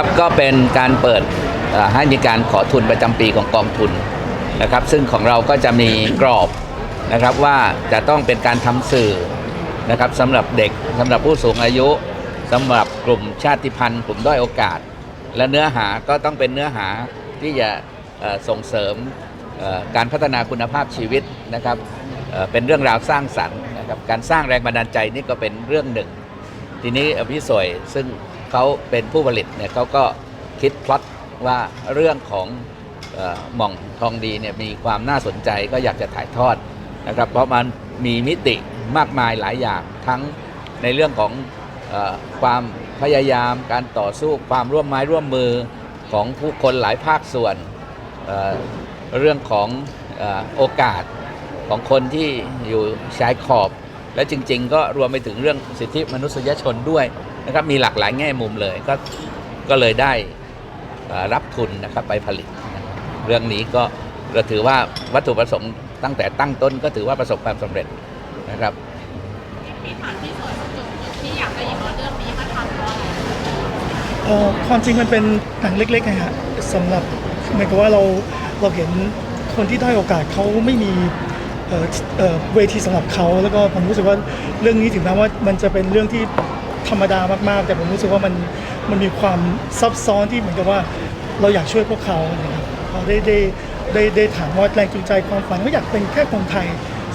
ครับก็เป็นการเปิดให้มีการขอทุนประจำปีของกองทุนนะครับ ซึ่งของเราก็จะมีกรอบนะครับว่าจะต้องเป็นการทำสื่อนะครับสำหรับเด็กสำหรับผู้สูงอายุสำหรับกลุ่มชาติพันธุ์กลุ่มด้อยโอกาส และเนื้อหาก็ต้องเป็นเนื้อหาที่จะส่งเสริมการพัฒนาคุณภาพชีวิตนะครับเป็นเรื่องราวสร้างสรรค์นะครับการสร้างแรงบันดาลใจนี่ก็เป็นเรื่องหนึ่ง ทีนี้พี่สวยซึ่ง เขาเป็นผู้ผลิตเนี่ยเขาก็คิดพล็อตว่าเรื่องของหม่องทองดีเนี่ยมีความน่าสนใจก็อยากจะถ่ายทอดนะครับเพราะมันมีมิติมากมายหลายอย่างทั้งในเรื่องของอความพยายามการต่อสู้ความร่วมไม้ร่วมมือของผู้คนหลายภาคส่วนเเรื่องของอโอกาสของคนที่อยู่ชายขอบ และจริง ๆ ก็รวมไปถึงเรื่องสิทธิมนุษยชนด้วยนะครับมีหลากหลายแง่มุมเลยก็ก็เลยได้เอ่อรับทุนนะครับไปผลิตนะครับเรื่องนี้ก็เราถือว่าวัตถุประสงค์ตั้งแต่ตั้งต้นก็ถือว่าประสบความสำเร็จนะครับมีฐานที่สวยจุดที่อยากจะหยิบเอาเรื่องนี้มาทำเพราะอะไรเอ่อความจริงมันเป็นหนังเล็กๆนะฮะสำหรับเหมือนกับว่าเราเราเห็นคนที่ด้อยโอกาสเขาไม่มี เเเวทีสำหรับเขาแล้วก็ผมรู้สึกว่าเรื่องนี้ถึงแม้ว่ามันจะเป็นเรื่องที่ธรรมดามากๆ แต่ผมรู้สึกว่ามันมันมีความซับซ้อนที่เหมือนกับว่าเราอยากช่วยพวกเขานะครับพอได้ได้ได้ได้ถามว่าแรงจูงใจความฝันเขาอยากเป็นแค่คนไทย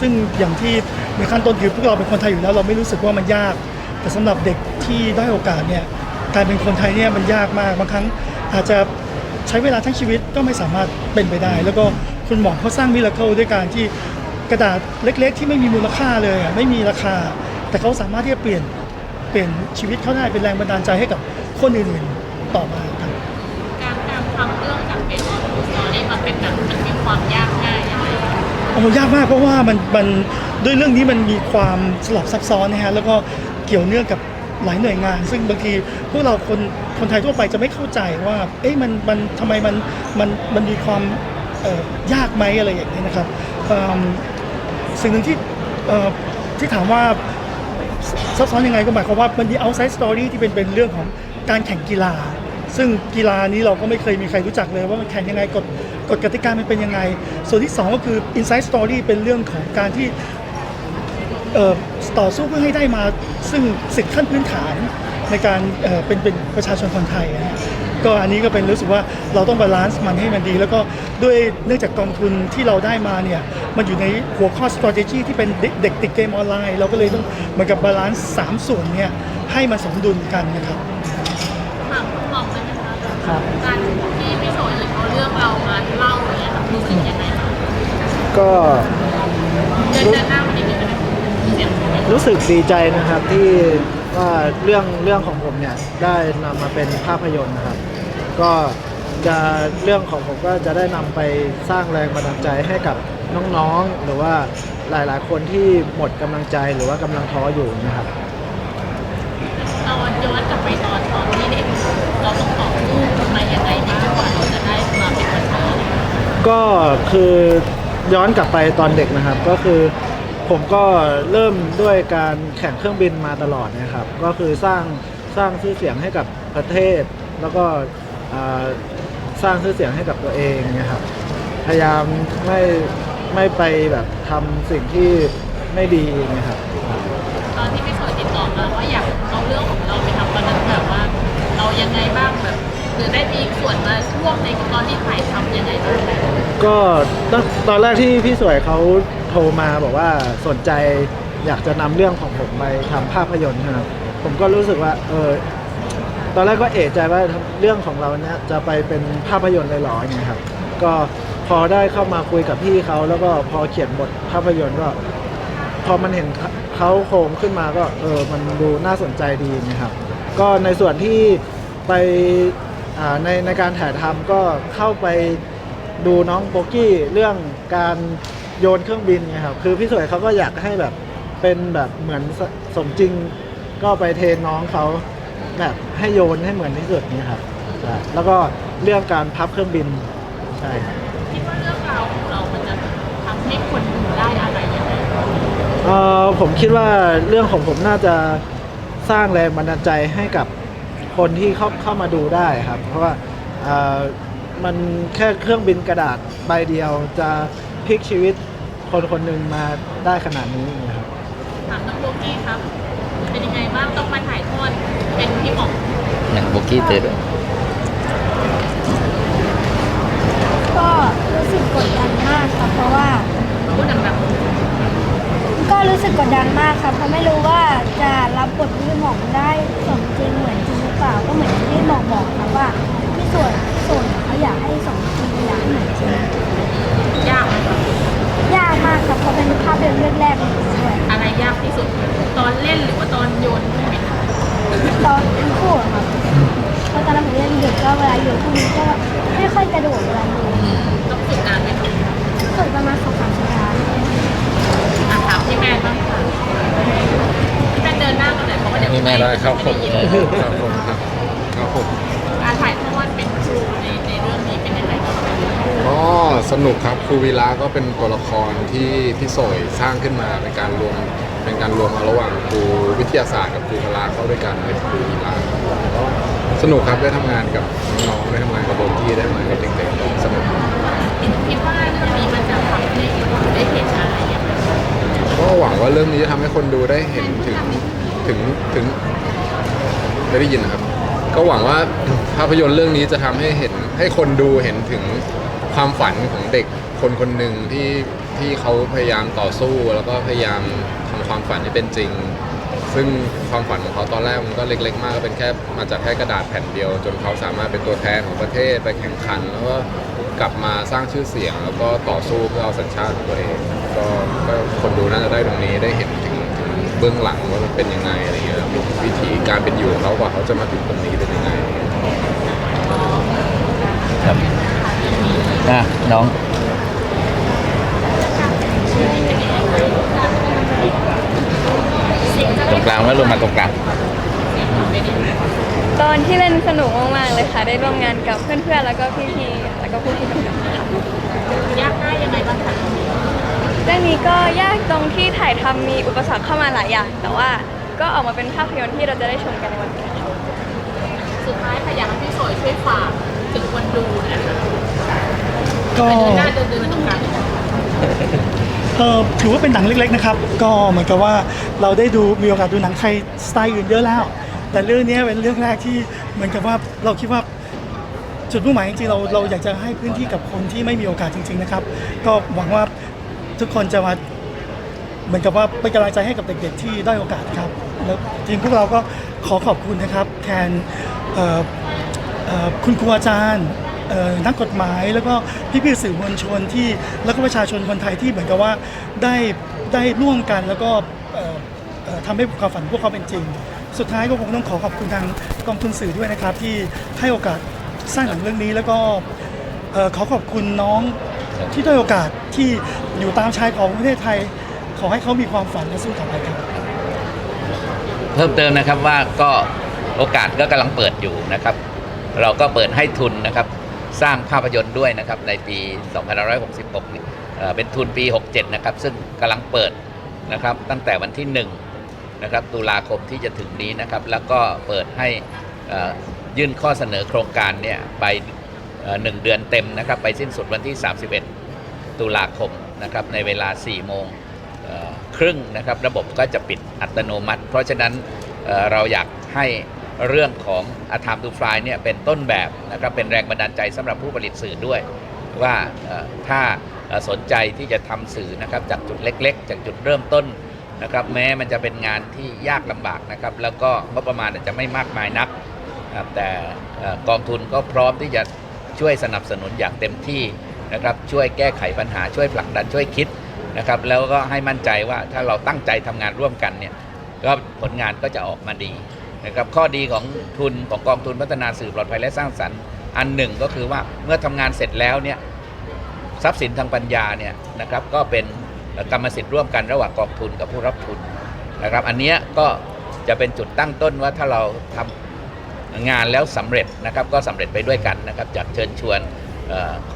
ซึ่งอย่างที่ในขั้นต้นคือพวกเราเป็นคนไทยอยู่แล้ว เราไม่รู้สึกว่ามันยาก แต่สำหรับเด็กที่ได้โอกาสเนี่ยการเป็นคนไทยเนี่ยมันยากมากบางครั้งอาจจะใช้เวลาทั้งชีวิตก็ไม่สามารถเป็นไปได้ แล้วก็คุณหมอเขาสร้างมิราเคิลด้วยการที่ กระดาษเล็ก ๆ ที่ไม่มีมูลค่าเลยอะไม่มีราคา แต่เขาสามารถที่จะเปลี่ยนเปลี่ยนชีวิตเขาได้เป็นแรงบันดาลใจให้กับคนอื่นๆต่อมาครับการการทำเรื่องจากเป็นออฟสตอรี่มาเป็นหนังมันมีความยากง่ายยังไงโอ้ยากมากเพราะว่ามันมันด้วยเรื่องนี้มันมีความสลับซับซ้อนนะฮะแล้วก็เกี่ยวเนื่องกับหลายหน่วยงาน ซึ่งบางทีพวกเราคนคนไทยทั่วไปจะไม่เข้าใจว่าเอ๊ะมันมันทำไมมันมันมันมีความเอ่อยากไหมอะไรอย่างนี้ยนะครับเอิ่ม สิ่งหนึ่งที่เอ่อที่ถามว่าซับซ้อนยังไงก็หมายความว่ามันมี outside story ที่เป็นเป็นเรื่องของการแข่งกีฬา ซึ่งกีฬานี้เราก็ไม่เคยมีใครรู้จักเลย ว่ามันแข่งยังไงกฎกฎกติกามันเป็นยังไง ส่วนที่สองก็คือ inside story เป็นเรื่องของการที่ต่อสู้เพื่อให้ได้มาซึ่งสิทธิขั้นพื้นฐานในการเเป็นเป็นประชาชนคนไทยนะ ก็อันนี้ก็เป็นรู้สึกว่าเราต้องบาลานซ์มันให้มันดี แล้วก็ด้วยเนื่องจากกองทุนที่เราได้มาเนี่ยมันอยู่ในหัวข้อ strategy ที่เป็นเด็กเด็กติดเกมออนไลน์ เราก็เลยต้องเหมือนกับบาลานซ์สามส่วนเนี่ยให้มันสมดุลกันนะครับถามคุณหมอได้ไหมคะครับการที่พี่โสหยิบเอาเรื่องเรามาเล่าเนี่ยค่ะรู้สึกยังไงคะก็เดินเดินหน้ามานิดนึงนะคะเสียงรู้สึกดีใจนะครับที่ ว่าเรื่องเรื่องของผมเนี่ยได้นำมาเป็นภาพยนตร์นะครับ ก็จะเรื่องของผมก็จะได้นำไปสร้างแรงบันดาลใจให้กับน้องๆ หรือว่าหลายๆ คนที่หมดกำลังใจหรือว่ากำลังท้ออยู่นะครับเราย้อนกลับไปตอนตอนที่เด็กเราต้องต่อสู้มายังไงบ้างกว่าเราจะได้มาเป็นคนไทยก็คือย้อนกลับไปตอนเด็กนะครับ ก็คือ ผมก็เริ่มด้วยการแข่งเครื่องบินมาตลอดนะครับ ก็คือสร้างสร้างชื่อเสียงให้กับประเทศ แล้วก็อ่าสร้างชื่อเสียงให้กับตัวเองนะครับ พยายามไม่ไม่ไปแบบทำสิ่งที่ไม่ดีนะครับตอนที่พี่โสติดต่อมาว่าอยากเอาเรื่องของเราไปทำตอนนั้นแบบว่า เรายังไงบ้างแบบหรือได้มีส่วนมาร่วมในตอนที่ถ่ายทำยังไงบ้างก็ตอนตอนแรกที่พี่สวยเขา โทรมาบอกว่าสนใจอยากจะนำเรื่องของผมไปทำภาพยนตร์ครับผมก็รู้สึกว่าเออตอนแรกก็เอะใจว่าเรื่องของเราเนี้ยจะไปเป็นภาพยนตร์เลยเหรออย่างเงี้ยครับก็พอได้เข้ามาคุยกับพี่เขาแล้วก็พอเขียนบทภาพยนตร์ก็พอมันเห็นเขาโครงขึ้นมาก็เออมันดูน่าสนใจดีนะครับ ก็ในส่วนที่ไปในในการถ่ายทำก็เข้าไปดูน้องโบกี้เรื่องการ โยนเครื่องบินไงครับ คือพี่สวยเขาก็อยากให้แบบเป็นแบบเหมือนสสมจริง ก็ไปเทรนน้องเขาแบบให้โยนให้เหมือนที่สุดนี่ครับใช่แล้วก็เรื่องการพับเครื่องบินใช่ครับ คิดว่าเรื่องราวของเรา มันจะทำให้คนดูได้อะไรยังไงเอ่อผมคิดว่าเรื่องของผมน่าจะสร้างแรงบันดาลใจให้กับคคนที่เข้าเข้ามาดูได้ครับ เพราะว่าเอ่อมันแค่เครื่องบินกระดาษใบเดียวจะพลิกชีวิต คนคนหนึ่งมาได้ขนาดนี้นะครับถามน้องโบกี้ครับ เป็นยังไงบ้างต้องมาถ่ายทอดเป็นพี่หมออย่างโบกี้เตือนด้วยก็รู้สึกกดดันมากครับเพราะว่า พูดดังก็รู้สึกกดดันมากครับเพราะไม่รู้ว่าจะรับบทพี่หมองได้สมจริงเหมือนจริงหรือเปล่าก็เหมือนที่พี่หมองบอกครับว่าพี่ส่วนส่วนเขาอยากให้สมจริงอยากให้เหมือนจริงๆยากไหมครับ ยากมากครับเพราะเป็นภาพเป็นเรื่องแรกของผมด้วยอะไรยากที่สุด ตอนเล่นหรือว่าตอนโยนเครื่องบินตอนทั้งคู่อะครับเพราะตอนนั้นผมเล่นเด็กก็เวลาอยู่พวกนี้ก็ไม่ค่อยกระโดดเวลาอยู่ต้องฝึกนานไหมครับฝึกประมาณสองสามสัปดาห์อะถามพี่แมนบ้างค่ะพี่แมนเดินหน้ามาหน่อยเพราะว่าเดี๋ยวนี่แม่ได้ครับผมไม่ได้ยินครับผมครับครับผม การถ่ายทอดเป็นครูในในเรื่องนี้เป็นยังไงบ้าง ก็ส นุกครับครูวีระก็เป็นตัวละครที่พี่สวยสร้างขึ้นมาเป็นการรวมเป็นการรวมเอาระหว่างครูวิทยาศาสตร์กับครูพละเข้าด้วยกันเป็นครูวีระก็สนุกครับได้ทำงานกับน้องๆได้ทำงานกับโบกี้ได้ทำงานกับเด็กๆสนุกคิดว่าเรื่องนี้มันจะทำให้คนได้เห็นอะไรอย่างไรก็หวังว่าเรื่องนี้จะทำให้คนดูได้เห็นถึงถึงถึงไม่ได้ยินนะครับ ก็หวังว่าภาพยนตร์เรื่องนี้จะทำให้เห็นให้คนดูเห็นถึง ความฝันของเด็กคนคนหนึ่งที่ที่เขาพยายามต่อสู้ แล้วก็พยายามทำความฝันให้เป็นจริง ซึ่งความฝันของเขาตอนแรกมันก็เล็ก ๆ มากก็เป็นแค่มาจากแค่กระดาษแผ่นเดียว จนเขาสามารถเป็นตัวแทนของประเทศไปแข่งขัน แล้วก็กลับมาสร้างชื่อเสียง แล้วก็ต่อสู้เพื่อเอาสัญชาติของตัวเองก็ก็คนดูน่าจะได้ตรงนี้ได้เห็นถึงถึงเบื้องหลังว่ามันเป็นยังไงอะไรเงี้ยครับวิธีการเป็นอยู่ของเขากว่าเขาจะมาถึงตรงนี้เป็นยังไงครับ อะน้อง ตรงกลางแล้วลงมาตรงกลางตอนที่เล่นสนุกมากๆเลยค่ะ ได้ร่วมงานกับเพื่อนๆ แล้วก็พี่ๆ แล้วก็ผู้ที่กำกับค่ะยากง่ายยังไงบ้างคะเรื่องนี้ก็ยากตรงที่ถ่ายทำมีอุปสรรคเข้ามาหลายอย่าง แต่ว่าก็ออกมาเป็นภาพยนตร์ที่เราจะได้ชมกันในวันนี้ค่ะสุดท้ายค่ะอยากให้พี่สวยช่วยฝาก ถึงคนดูนะคะก็ไปเดินหน้าเดินเดินไปตรงกลางเออถือว่าเป็นหนังเล็กๆนะครับ ก็เหมือนกับว่าเราได้ดูมีโอกาสดูหนังไทยสไตล์อื่นเยอะแล้ว แต่เรื่องนี้เป็นเรื่องแรกที่เหมือนกับว่าเราคิดว่าจุดมุ่งหมายจริงๆเราเราอยากจะให้พื้นที่กับคนที่ไม่มีโอกาสจริง ๆนะครับ ก็หวังว่าทุกคนจะมาเหมือนกับว่าเป็นกำลังใจให้กับเด็กๆที่ได้อยโอกาสครับ แล้วจริงพวกเราก็ขอขอบคุณนะครับแทนเอ่อ เอ่อคุณครูอาจารย์เอ่อนักกฎหมายแล้วก็พี่ๆสื่อมวลชนที่แล้วก็ประชาชนคนไทยที่เหมือนกับว่าได้ได้ร่วมกันแล้วก็เอ่อเอ่อทำให้ความฝันพวกเขาเป็นจริง สุดท้ายก็คงต้องขอขอบคุณทางกองทุนสื่อด้วยนะครับ ที่ให้โอกาสสร้างหนังเรื่องนี้แล้วก็เอ่อขอขอบคุณน้องที่ได้โอกาสที่อยู่ตามชายของประเทศไทย ขอให้เขามีความฝันและสู้ต่อไปครับ เพิ่มเติมนะครับว่าก็โอกาสก็กำลังเปิดอยู่นะครับ เราก็เปิดให้ทุนนะครับสร้างภาพยนตร์ด้วยนะครับในปี 2566เนี่ยเป็นทุนปี 67 นะครับ ซึ่งกำลังเปิดนะครับตั้งแต่วันที่1นะครับตุลาคมที่จะถึงนี้นะครับ แล้วก็เปิดให้ยื่นข้อเสนอโครงการเนี่ยไปหนึ่งเดือนเต็มนะครับ ไปสิ้นสุดวันที่ 31 ตุลาคมนะครับในเวลา 4 โมงครึ่งนะครับ ระบบก็จะปิดอัตโนมัติ เพราะฉะนั้นเราอยากให้ เรื่องของอาธามดูฟลายเนี่ยเป็นต้นแบบนะครับเป็นแรงบันดาลใจสำหรับผู้ผลิตสื่อด้วยว่าถ้าสนใจที่จะทำสื่อนะครับจากจุดเล็ก ๆ จากจุดเริ่มต้นนะครับแม้มันจะเป็นงานที่ยากลำบากนะครับแล้วก็งบประมาณอาจจะไม่มากมายนักนะครับแต่กองทุนก็พร้อมที่จะช่วยสนับสนุนอย่างเต็มที่นะครับช่วยแก้ไขปัญหาช่วยผลักดันช่วยคิดนะครับแล้วก็ให้มั่นใจว่าถ้าเราตั้งใจทำงานร่วมกันเนี่ยก็ผลงานก็จะออกมาดี นะครับข้อดีของทุนของกองทุนพัฒนาสื่อปลอดภัยและสร้างสรรค์ อันหนึ่งก็คือว่าเมื่อทำงานเสร็จแล้วเนี่ยทรัพย์สินทางปัญญาเนี่ยนะครับก็เป็นกรรมสิทธิ์ร่วมกันระหว่างกองทุนกับผู้รับทุนนะครับ อันเนี้ยก็จะเป็นจุดตั้งต้นว่าถ้าเราทำงานแล้วสำเร็จนะครับก็สำเร็จไปด้วยกันนะครับจากเชิญชวน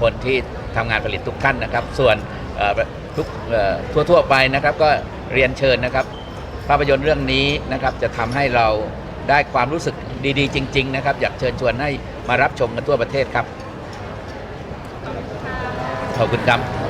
คนที่ทำงานผลิตทุกท่านนะครับ ส่วนทุกเอ่อทั่วๆไปนะครับก็เรียนเชิญนะครับ ภาพยนตร์เรื่องนี้นะครับจะทำให้เรา ได้ความรู้สึกดีๆ จริง ๆ นะครับ อยากเชิญชวนให้มารับชมกันทั่วประเทศครับ ขอบคุณครับ